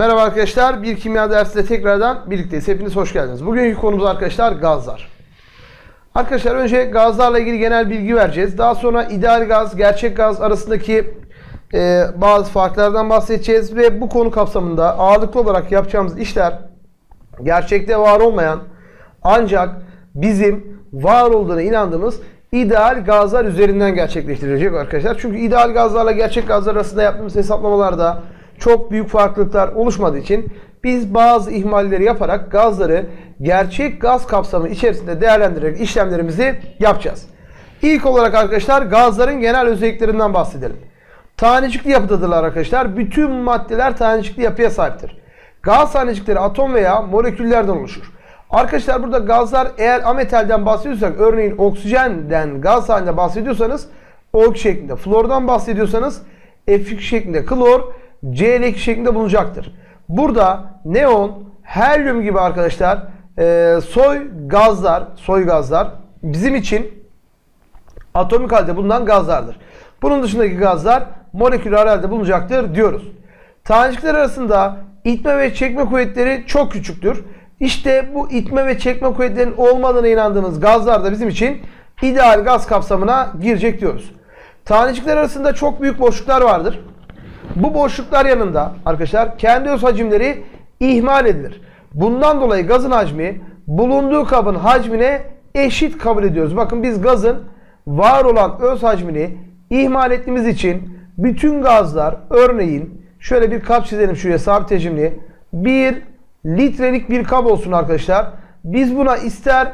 Merhaba arkadaşlar. Bir kimya dersinde tekrardan birlikteyiz. Hepiniz hoş geldiniz. Bugünkü konumuz arkadaşlar gazlar. Arkadaşlar önce gazlarla ilgili genel bilgi vereceğiz. Daha sonra ideal gaz, gerçek gaz arasındaki e, bazı farklardan bahsedeceğiz. Ve bu konu kapsamında ağırlıklı olarak yapacağımız işler gerçekte var olmayan ancak bizim var olduğuna inandığımız ideal gazlar üzerinden gerçekleştirilecek arkadaşlar. Çünkü ideal gazlarla gerçek gazlar arasında yaptığımız hesaplamalarda çok büyük farklılıklar oluşmadığı için biz bazı ihmalleri yaparak gazları gerçek gaz kapsamı içerisinde değerlendirerek işlemlerimizi yapacağız. İlk olarak arkadaşlar gazların genel özelliklerinden bahsedelim. Tanecikli yapıdadırlar arkadaşlar. Bütün maddeler tanecikli yapıya sahiptir. Gaz tanecikleri atom veya moleküllerden oluşur. Arkadaşlar burada gazlar eğer ametalden bahsediyorsak örneğin oksijenden gaz halinde bahsediyorsanız O şeklinde, flordan bahsediyorsanız F2 şeklinde klor, Cl2 şeklinde bulunacaktır. Burada neon, helyum gibi arkadaşlar e, soy gazlar, soy gazlar bizim için atomik halde bulunan gazlardır. Bunun dışındaki gazlar moleküler halde bulunacaktır diyoruz. Tanecikler arasında itme ve çekme kuvvetleri çok küçüktür. İşte bu itme ve çekme kuvvetlerinin olmadığına inandığımız gazlar da bizim için ideal gaz kapsamına girecek diyoruz. Tanecikler arasında çok büyük boşluklar vardır. Bu boşluklar yanında arkadaşlar kendi öz hacimleri ihmal edilir. Bundan dolayı gazın hacmi bulunduğu kabın hacmine eşit kabul ediyoruz. Bakın biz gazın var olan öz hacmini ihmal ettiğimiz için bütün gazlar örneğin şöyle bir kap çizelim şuraya sabit hacimli bir litrelik bir kap olsun arkadaşlar. Biz buna ister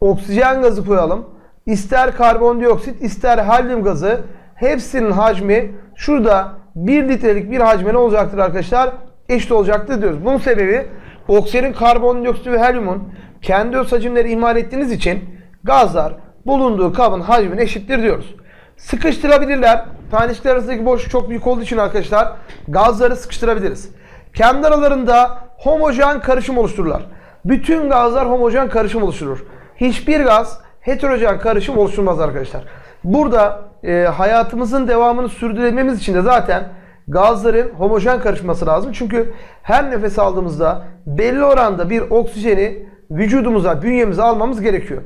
oksijen gazı koyalım, ister karbondioksit, ister helyum gazı hepsinin hacmi şurada 1 litrelik bir hacme ne olacaktır arkadaşlar? Eşit olacaktır diyoruz. Bunun sebebi oksijenin, karbondioksit ve helyumun kendi öz hacimleri ihmal ettiğiniz için gazlar bulunduğu kabın hacmine eşittir diyoruz. Sıkıştırabilirler. Tanecikler arasındaki boşluk çok büyük olduğu için arkadaşlar gazları sıkıştırabiliriz. Kendi aralarında homojen karışım oluştururlar. Bütün gazlar homojen karışım oluşturur. Hiçbir gaz heterojen karışım oluşturmaz arkadaşlar. Burada e, hayatımızın devamını sürdürebilmemiz için de zaten gazların homojen karışması lazım. Çünkü her nefes aldığımızda belli oranda bir oksijeni vücudumuza, bünyemize almamız gerekiyor.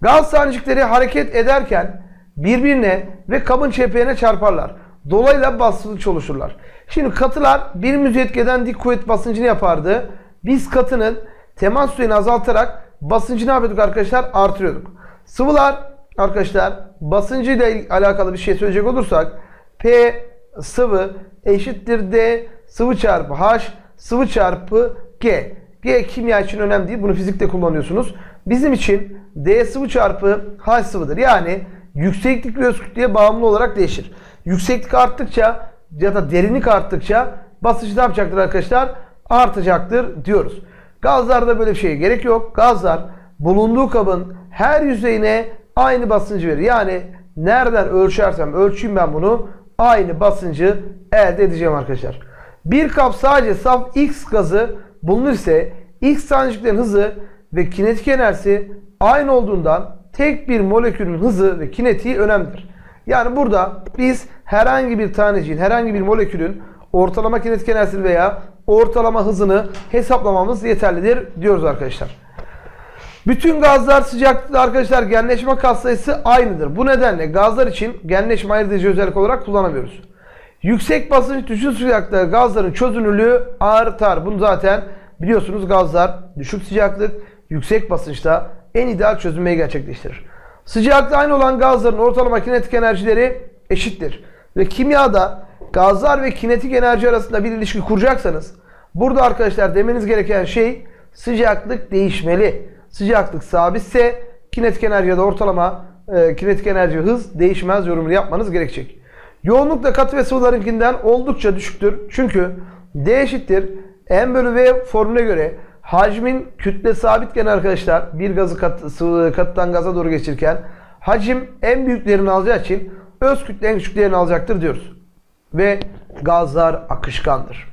Gaz tanecikleri hareket ederken birbirine ve kabın çepeğine çarparlar. Dolayısıyla basınç oluşurlar. Şimdi katılar bir müzetkeden dik kuvvet basıncını yapardı. Biz katının temas suyunu azaltarak basıncını ne yapıyorduk arkadaşlar? Artırıyorduk. Sıvılar arkadaşlar basıncıyla alakalı bir şey söyleyecek olursak P sıvı eşittir D sıvı çarpı H sıvı çarpı G. G kimya için önemli değil. Bunu fizikte kullanıyorsunuz. Bizim için D sıvı çarpı H sıvıdır. Yani yükseklik ve öz kütleye bağımlı olarak değişir. Yükseklik arttıkça ya da derinlik arttıkça basınç ne yapacaktır arkadaşlar? Artacaktır diyoruz. Gazlarda böyle bir şeye gerek yok. Gazlar bulunduğu kabın her yüzeyine aynı basıncı verir. Yani nereden ölçersem ölçeyim ben bunu aynı basıncı elde edeceğim arkadaşlar. Bir kap sadece saf X gazı bulunur X taneciklerin hızı ve kinetik enerjisi aynı olduğundan tek bir molekülün hızı ve kinetiği önemlidir. Yani burada biz herhangi bir taneciğin, herhangi bir molekülün ortalama kinetik enerjisini veya ortalama hızını hesaplamamız yeterlidir diyoruz arkadaşlar. Bütün gazlar sıcaklıkta arkadaşlar genleşme katsayısı aynıdır. Bu nedenle gazlar için genleşme ayırt edici özellik olarak kullanamıyoruz. Yüksek basınç düşük sıcaklıkta gazların çözünürlüğü artar. Bunu zaten biliyorsunuz gazlar düşük sıcaklık, yüksek basınçta en ideal çözünmeyi gerçekleştirir. Sıcaklığı aynı olan gazların ortalama kinetik enerjileri eşittir. Ve kimyada gazlar ve kinetik enerji arasında bir ilişki kuracaksanız burada arkadaşlar demeniz gereken şey sıcaklık değişmeli. Sıcaklık sabitse kinetik enerji da ortalama e, kinetik enerji hız değişmez yorumunu yapmanız gerekecek. Yoğunluk da katı ve sıvılarınkinden oldukça düşüktür. Çünkü D eşittir M bölü V formüle göre hacmin kütle sabitken arkadaşlar bir gazı kat, sıvı katıdan gaza doğru geçirken hacim en büyüklerini alacağı için öz kütle en küçüklerini alacaktır diyoruz. Ve gazlar akışkandır.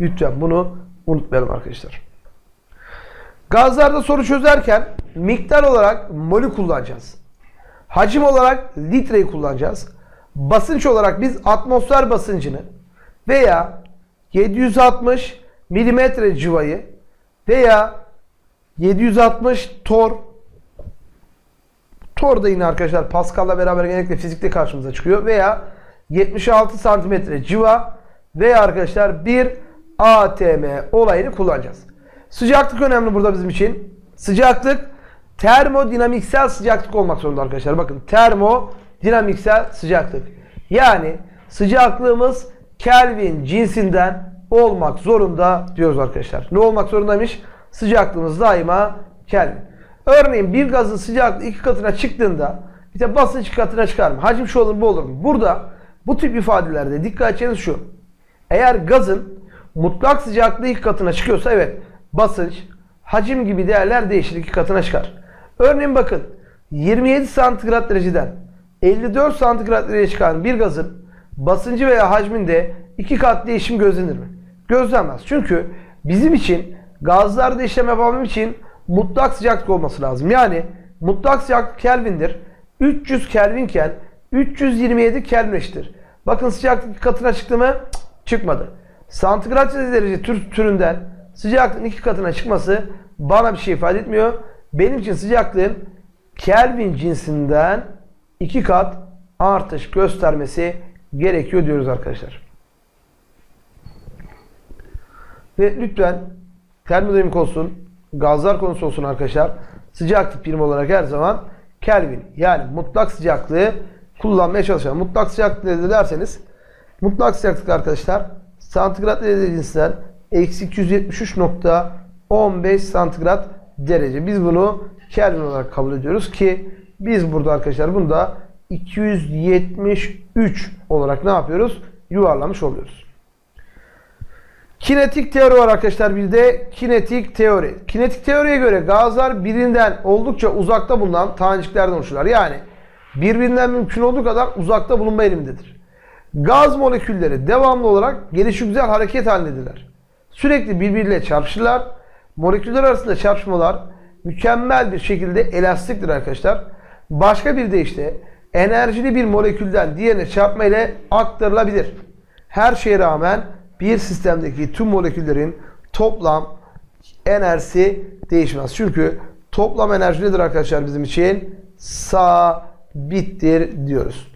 Lütfen bunu unutmayalım arkadaşlar. Gazlarda soru çözerken miktar olarak molü kullanacağız. Hacim olarak litreyi kullanacağız. Basınç olarak biz atmosfer basıncını veya 760 milimetre civayı veya 760 tor Tor da yine arkadaşlar Pascal'la beraber genellikle fizikte karşımıza çıkıyor. Veya 76 santimetre civa veya arkadaşlar bir ATM olayını kullanacağız. Sıcaklık önemli burada bizim için. Sıcaklık termodinamiksel sıcaklık olmak zorunda arkadaşlar. Bakın termodinamiksel sıcaklık. Yani sıcaklığımız Kelvin cinsinden olmak zorunda diyoruz arkadaşlar. Ne olmak zorundaymış? Sıcaklığımız daima Kelvin. Örneğin bir gazın sıcaklığı iki katına çıktığında işte basınç katına çıkar mı? Hacim şu olur bu olur mu? Burada bu tip ifadelerde dikkat edeceğiniz şu. Eğer gazın mutlak sıcaklığı iki katına çıkıyorsa evet basınç, hacim gibi değerler değişir iki katına çıkar. Örneğin bakın 27 santigrat dereceden 54 santigrat dereceye çıkan bir gazın basıncı veya hacminde iki kat değişim gözlenir mi? Gözlenmez. Çünkü bizim için gazlarda işlem yapabilmem için mutlak sıcaklık olması lazım. Yani mutlak sıcaklık Kelvin'dir. 300 Kelvinken 327 Kelvin. Bakın sıcaklık katına çıktı mı? Çıkmadı. Santigrat derece tür, türünden sıcaklığın iki katına çıkması bana bir şey ifade etmiyor. Benim için sıcaklığın Kelvin cinsinden iki kat artış göstermesi gerekiyor diyoruz arkadaşlar. Ve lütfen termodinamik olsun, gazlar konusu olsun arkadaşlar. Sıcaklık birimi olarak her zaman Kelvin yani mutlak sıcaklığı kullanmaya çalışalım. Mutlak sıcaklık nedir derseniz mutlak sıcaklık arkadaşlar santigrat derece cinsinden eksi 273.15 santigrat derece. Biz bunu Kelvin olarak kabul ediyoruz ki biz burada arkadaşlar bunu da 273 olarak ne yapıyoruz? Yuvarlamış oluyoruz. Kinetik teori var arkadaşlar bir de kinetik teori. Kinetik teoriye göre gazlar birinden oldukça uzakta bulunan taneciklerden oluşurlar. Yani birbirinden mümkün olduğu kadar uzakta bulunma eğilimindedir. Gaz molekülleri devamlı olarak gelişigüzel hareket halindedirler. Sürekli birbiriyle çarpışırlar. Moleküller arasında çarpışmalar mükemmel bir şekilde elastiktir arkadaşlar. Başka bir deyişle enerjili bir molekülden diğerine çarpma ile aktarılabilir. Her şeye rağmen bir sistemdeki tüm moleküllerin toplam enerjisi değişmez. Çünkü toplam enerji nedir arkadaşlar bizim için? Sabittir diyoruz.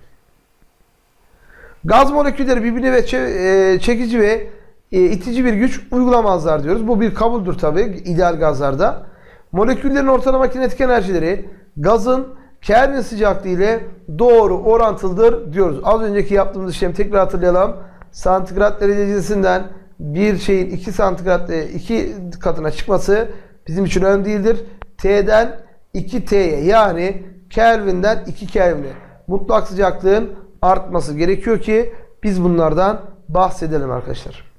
Gaz molekülleri birbirine ve e, çekici ve itici bir güç uygulamazlar diyoruz. Bu bir kabuldür tabi ideal gazlarda. Moleküllerin ortalama kinetik enerjileri gazın Kelvin sıcaklığı ile doğru orantılıdır diyoruz. Az önceki yaptığımız işlemi tekrar hatırlayalım. Santigrat derecesinden bir şeyin 2 santigrat 2 katına çıkması bizim için önemli değildir. T'den 2T'ye yani Kelvin'den 2 Kelvin'e mutlak sıcaklığın artması gerekiyor ki biz bunlardan bahsedelim arkadaşlar.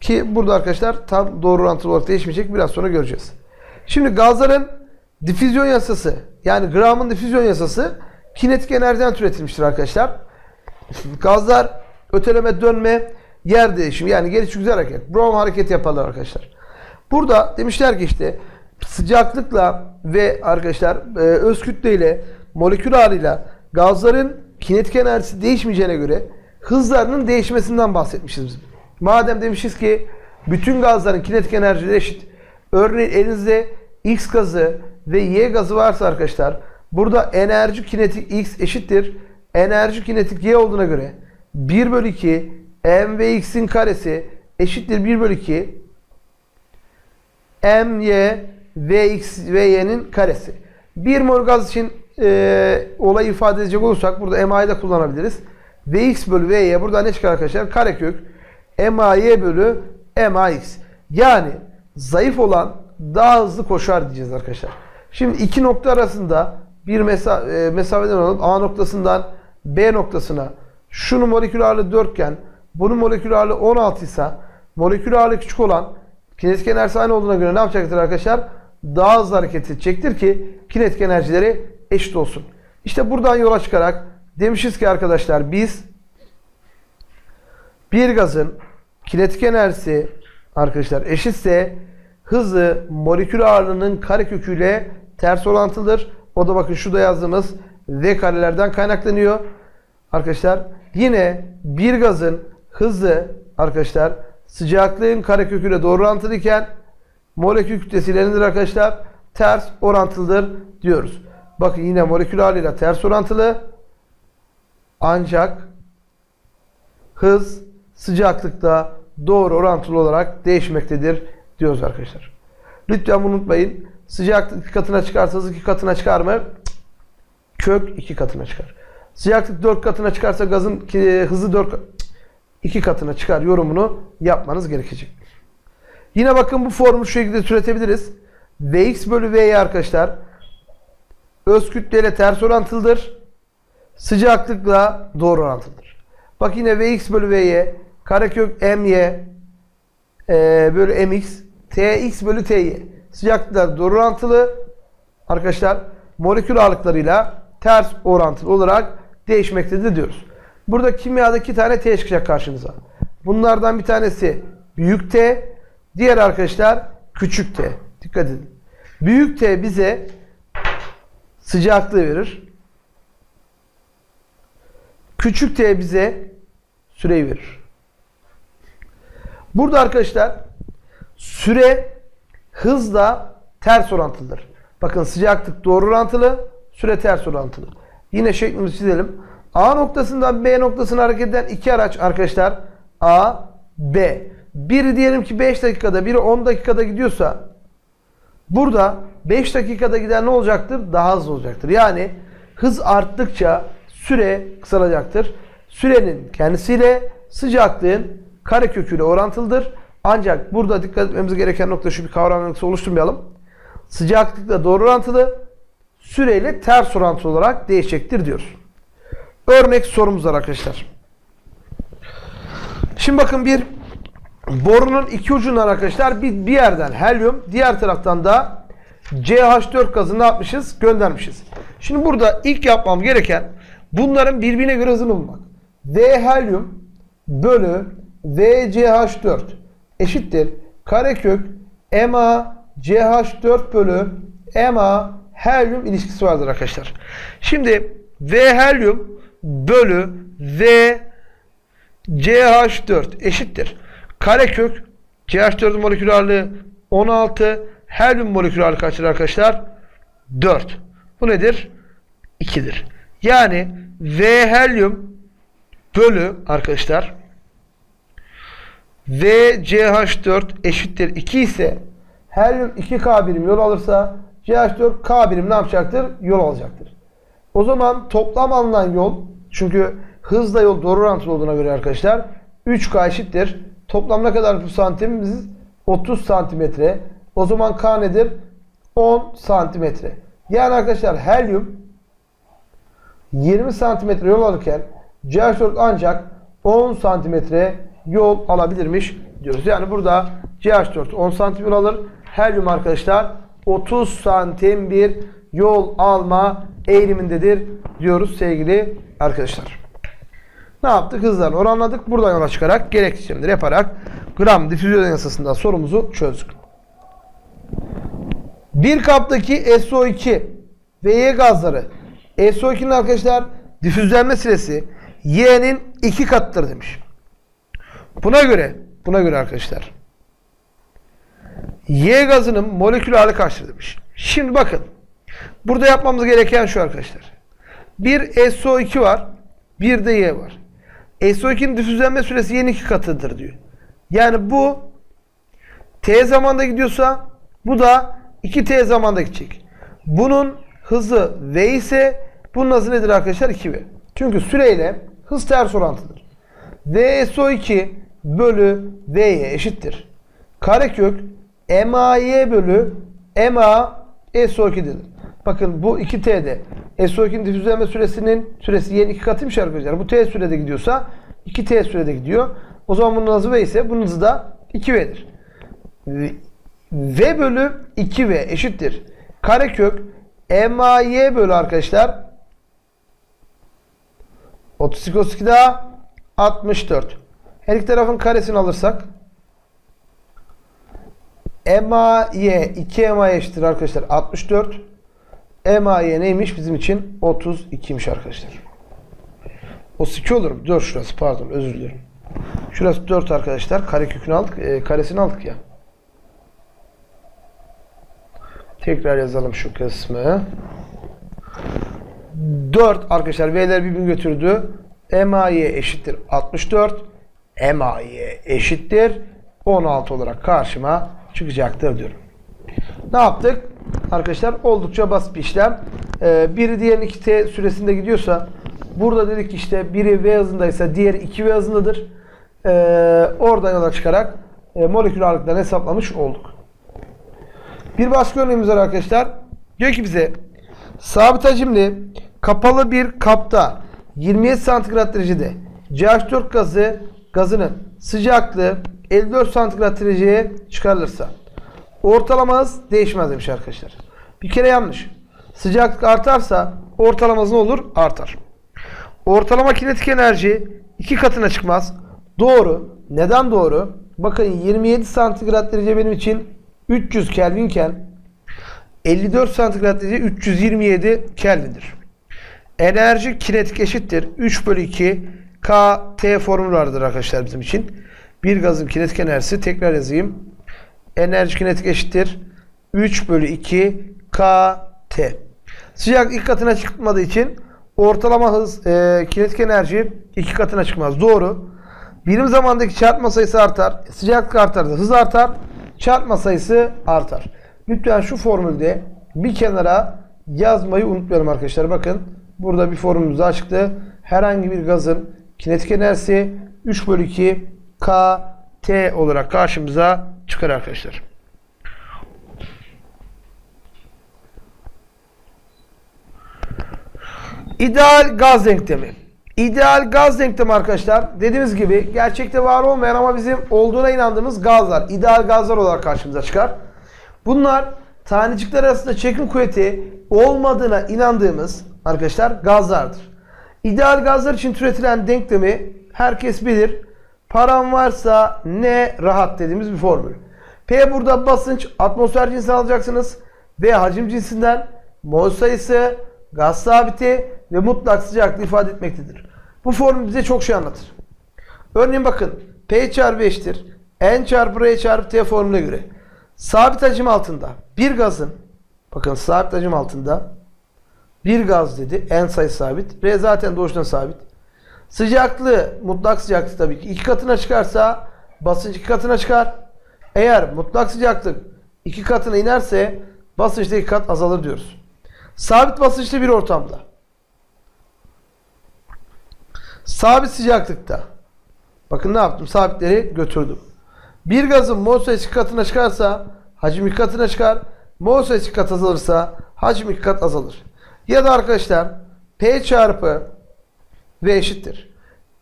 Ki burada arkadaşlar tam doğru orantılı olarak değişmeyecek. Biraz sonra göreceğiz. Şimdi gazların difüzyon yasası yani Gram'ın difüzyon yasası kinetik enerjiden türetilmiştir arkadaşlar. Gazlar öteleme, dönme, yer değişimi yani geliş güzel hareket. Brown hareketi yaparlar arkadaşlar. Burada demişler ki işte sıcaklıkla ve arkadaşlar e, öz kütle ile molekül ağırlığıyla gazların kinetik enerjisi değişmeyeceğine göre hızlarının değişmesinden bahsetmişiz biz. Madem demişiz ki bütün gazların kinetik enerjileri eşit. Örneğin elinizde X gazı ve Y gazı varsa arkadaşlar burada enerji kinetik X eşittir. Enerji kinetik Y olduğuna göre 1 bölü 2 m ve x'in karesi eşittir 1 bölü 2 m y v x ve y'nin karesi. 1 mol gaz için e, olayı ifade edecek olursak burada MA'yı da kullanabiliriz. Vx bölü Vy burada ne çıkar arkadaşlar? Karekök MAY bölü MAX. Yani zayıf olan daha hızlı koşar diyeceğiz arkadaşlar. Şimdi iki nokta arasında bir mesa e, mesafeden alıp A noktasından B noktasına şunun molekül ağırlığı 4 iken bunun molekül ağırlığı 16 ise molekül ağırlığı küçük olan kinetik enerjisi aynı olduğuna göre ne yapacaktır arkadaşlar? Daha hızlı hareket edecektir ki kinetik enerjileri eşit olsun. İşte buradan yola çıkarak demişiz ki arkadaşlar biz bir gazın kinetik enerjisi arkadaşlar eşitse hızı molekül ağırlığının kareköküyle ters orantılıdır. O da bakın şurada yazdığımız V karelerden kaynaklanıyor. Arkadaşlar yine bir gazın hızı arkadaşlar sıcaklığın kareköküyle doğru orantılıyken molekül kütlesiyle nedir arkadaşlar? Ters orantılıdır diyoruz. Bakın yine molekül haliyle ters orantılı. Ancak hız sıcaklıkta doğru orantılı olarak değişmektedir diyoruz arkadaşlar. Lütfen unutmayın. Sıcaklık iki katına çıkarsa hız iki katına çıkar mı? Kök iki katına çıkar. Sıcaklık dört katına çıkarsa gazın ki- hızı dört iki katına çıkar yorumunu yapmanız gerekecek. Yine bakın bu formu şu şekilde türetebiliriz. Vx bölü V'ye arkadaşlar öz kütleyle ters orantılıdır. Sıcaklıkla doğru orantılıdır. Bak yine Vx bölü V'ye karekök My e, bölü Mx Tx bölü Ty. Sıcaklıklar doğru orantılı. Arkadaşlar molekül ağırlıklarıyla ters orantılı olarak değişmektedir diyoruz. Burada kimyada iki tane T çıkacak karşımıza. Bunlardan bir tanesi büyük T, diğer arkadaşlar küçük T. Dikkat edin. Büyük T bize sıcaklığı verir. Küçük T bize süreyi verir. Burada arkadaşlar süre hızla ters orantılıdır. Bakın sıcaklık doğru orantılı, süre ters orantılı. Yine şeklimizi çizelim. A noktasından B noktasına hareket eden iki araç arkadaşlar A, B. Biri diyelim ki 5 dakikada, biri 10 dakikada gidiyorsa burada 5 dakikada giden ne olacaktır? Daha hızlı olacaktır. Yani hız arttıkça süre kısalacaktır. Sürenin kendisiyle sıcaklığın kareköküyle orantılıdır. Ancak burada dikkat etmemiz gereken nokta şu bir kavram yanılgısı oluşturmayalım. Sıcaklıkla doğru orantılı, süreyle ters orantılı olarak değişecektir diyoruz. Örnek sorumuz var arkadaşlar. Şimdi bakın bir borunun iki ucundan arkadaşlar bir, bir yerden helyum, diğer taraftan da CH4 gazını ne yapmışız? Göndermişiz. Şimdi burada ilk yapmam gereken bunların birbirine göre hızını bulmak. V helyum bölü VCH4 eşittir. Karekök MA CH4 bölü MA helyum ilişkisi vardır arkadaşlar. Şimdi V helyum bölü V CH4 eşittir. Karekök CH4'ün molekül ağırlığı 16, helyum molekül ağırlığı kaçtır arkadaşlar? 4. Bu nedir? 2'dir. Yani V helyum bölü arkadaşlar V CH4 eşittir 2 ise helyum 2K birim yol alırsa CH4 K birim ne yapacaktır? Yol alacaktır. O zaman toplam alınan yol çünkü hızla yol doğru orantılı olduğuna göre arkadaşlar 3K eşittir. Toplam ne kadar bu santimimiz? 30 santimetre. O zaman K nedir? 10 santimetre. Yani arkadaşlar helyum 20 santimetre yol alırken CH4 ancak 10 santimetre yol alabilirmiş diyoruz. Yani burada CH4 10 santim yol alır. Helyum arkadaşlar 30 santim bir yol alma eğilimindedir diyoruz sevgili arkadaşlar. Ne yaptık? Hızlarını oranladık. Buradan yola çıkarak gerekli işlemleri yaparak gram difüzyon yasasından sorumuzu çözdük. Bir kaptaki SO2 ve Y gazları SO2'nin arkadaşlar difüzlenme süresi Y'nin iki katıdır demiş. Buna göre buna göre arkadaşlar Y gazının molekül hali kaçtır demiş. Şimdi bakın. Burada yapmamız gereken şu arkadaşlar. Bir SO2 var. Bir de Y var. SO2'nin difüzlenme süresi Y'nin iki katıdır diyor. Yani bu T zamanda gidiyorsa bu da 2T zamanda gidecek. Bunun hızı V ise bunun hızı nedir arkadaşlar? 2V. Çünkü süreyle hız ters orantılıdır. V SO2 bölü V'ye eşittir. Karekök MAY bölü MA SO2'dir. Bakın bu 2T'de SO2'nin difüzlenme süresinin süresi y'nin iki katıymış arkadaşlar. Bu T sürede gidiyorsa 2T sürede gidiyor. O zaman bunun hızı V ise bunun hızı da 2V'dir. V bölü 2V eşittir. Karekök MAY bölü arkadaşlar 32 daha 64. Her iki tarafın karesini alırsak MAY 2 MAY eşittir arkadaşlar 64. MAY neymiş bizim için? 32'ymiş arkadaşlar. O 2 olur mu? 4 şurası pardon özür dilerim. Şurası 4 arkadaşlar. Karekökünü aldık. e, karesini aldık ya. Tekrar yazalım şu kısmı. 4 arkadaşlar V'ler birbirini götürdü. MAY eşittir 64. MAY eşittir 16 olarak karşıma çıkacaktır diyorum. Ne yaptık? Arkadaşlar oldukça basit bir işlem. Ee, biri diğerinin 2T süresinde gidiyorsa burada dedik işte biri V hızındaysa diğeri 2V hızındadır. Ee, oradan yola çıkarak e, molekül ağırlıklarını hesaplamış olduk. Bir başka örneğimiz var arkadaşlar. Diyor ki bize sabit hacimli kapalı bir kapta 27 santigrat derecede CH4 gazı gazının sıcaklığı 54 santigrat dereceye çıkarılırsa ortalama hız değişmez demiş arkadaşlar. Bir kere yanlış. Sıcaklık artarsa ortalama hız ne olur? Artar. Ortalama kinetik enerji iki katına çıkmaz. Doğru. Neden doğru? Bakın 27 santigrat derece benim için 300 Kelvinken 54 santigrat derece 327 Kelvin'dir. Enerji kinetik eşittir. 3 bölü 2 KT formülü vardır arkadaşlar bizim için. Bir gazın kinetik enerjisi tekrar yazayım. Enerji kinetik eşittir. 3 bölü 2 KT. Sıcak ilk katına çıkmadığı için ortalama hız e, kinetik enerji iki katına çıkmaz. Doğru. Birim zamandaki çarpma sayısı artar. Sıcaklık artar da hız artar. Çarpma sayısı artar. Lütfen şu formülde bir kenara yazmayı unutmayalım arkadaşlar. Bakın burada bir formülümüz daha çıktı. Herhangi bir gazın kinetik enerjisi 3 bölü 2 KT olarak karşımıza çıkar arkadaşlar. İdeal gaz denklemi. İdeal gaz denklemi arkadaşlar dediğimiz gibi gerçekte var olmayan ama bizim olduğuna inandığımız gazlar. ideal gazlar olarak karşımıza çıkar. Bunlar tanecikler arasında çekim kuvveti olmadığına inandığımız arkadaşlar gazlardır. İdeal gazlar için türetilen denklemi herkes bilir. Param varsa ne rahat dediğimiz bir formül. P burada basınç atmosfer cinsinden alacaksınız. V hacim cinsinden mol sayısı, gaz sabiti ve mutlak sıcaklığı ifade etmektedir. Bu formül bize çok şey anlatır. Örneğin bakın P çarpı eşittir. N çarpı R çarpı T formülüne göre sabit hacim altında bir gazın bakın sabit hacim altında bir gaz dedi. N sayısı sabit. R zaten doğuştan sabit. Sıcaklığı mutlak sıcaklık tabii ki iki katına çıkarsa basınç iki katına çıkar. Eğer mutlak sıcaklık iki katına inerse basınç da iki kat azalır diyoruz. Sabit basınçlı bir ortamda sabit sıcaklıkta bakın ne yaptım sabitleri götürdüm. Bir gazın mol sayısı iki katına çıkarsa hacim iki katına çıkar. Mol sayısı iki kat azalırsa hacim iki kat azalır. Ya da arkadaşlar P çarpı V eşittir.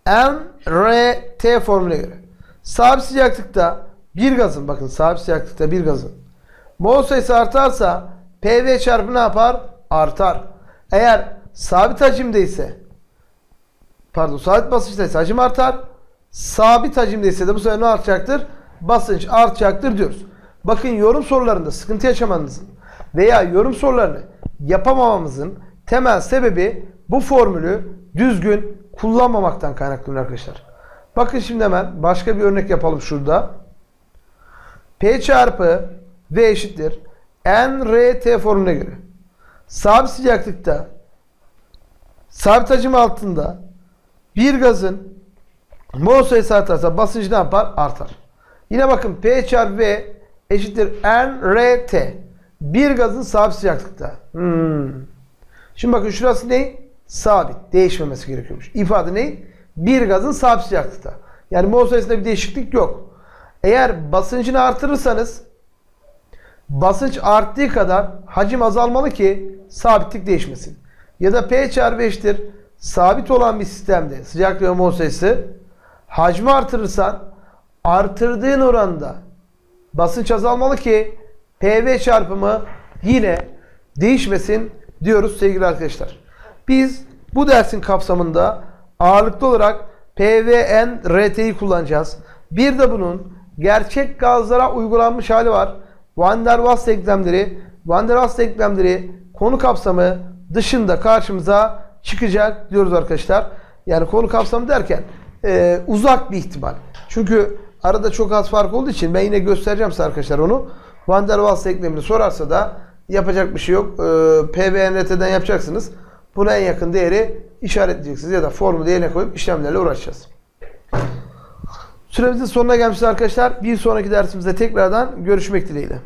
M, R, T formüle göre. Sabit sıcaklıkta bir gazın bakın sabit sıcaklıkta bir gazın mol sayısı artarsa PV çarpı ne yapar? Artar. Eğer sabit hacimde ise pardon sabit basınçta ise hacim artar. Sabit hacimde ise de bu sefer ne artacaktır? Basınç artacaktır diyoruz. Bakın yorum sorularında sıkıntı yaşamanızın veya yorum sorularını yapamamamızın temel sebebi bu formülü düzgün kullanmamaktan kaynaklanıyor arkadaşlar. Bakın şimdi hemen başka bir örnek yapalım şurada. P çarpı V eşittir. N, R, T formülüne göre. Sabit sıcaklıkta sabit hacim altında bir gazın mol sayısı artarsa basıncı ne yapar? Artar. Yine bakın P çarpı V eşittir N, R, T. Bir gazın sabit sıcaklıkta. Hmm. Şimdi bakın şurası ne? Sabit. Değişmemesi gerekiyormuş. İfade ne? Bir gazın sabit sıcaklıkta. Yani mol sayısında bir değişiklik yok. Eğer basıncını artırırsanız basınç arttığı kadar hacim azalmalı ki sabitlik değişmesin. Ya da P çarpı eşittir. Sabit olan bir sistemde sıcaklık ve mol sayısı hacmi artırırsan artırdığın oranda basınç azalmalı ki PV çarpımı yine değişmesin diyoruz sevgili arkadaşlar. Biz bu dersin kapsamında ağırlıklı olarak PVN RT'yi kullanacağız. Bir de bunun gerçek gazlara uygulanmış hali var. Van der Waals denklemleri, Van der Waals denklemleri konu kapsamı dışında karşımıza çıkacak diyoruz arkadaşlar. Yani konu kapsamı derken e, uzak bir ihtimal. Çünkü arada çok az fark olduğu için ben yine göstereceğim size arkadaşlar onu. Van der Waals denklemini sorarsa da yapacak bir şey yok. E, yapacaksınız. Buna en yakın değeri işaretleyeceksiniz ya da formu yerine koyup işlemlerle uğraşacağız. Süremizin sonuna gelmişiz arkadaşlar. Bir sonraki dersimizde tekrardan görüşmek dileğiyle.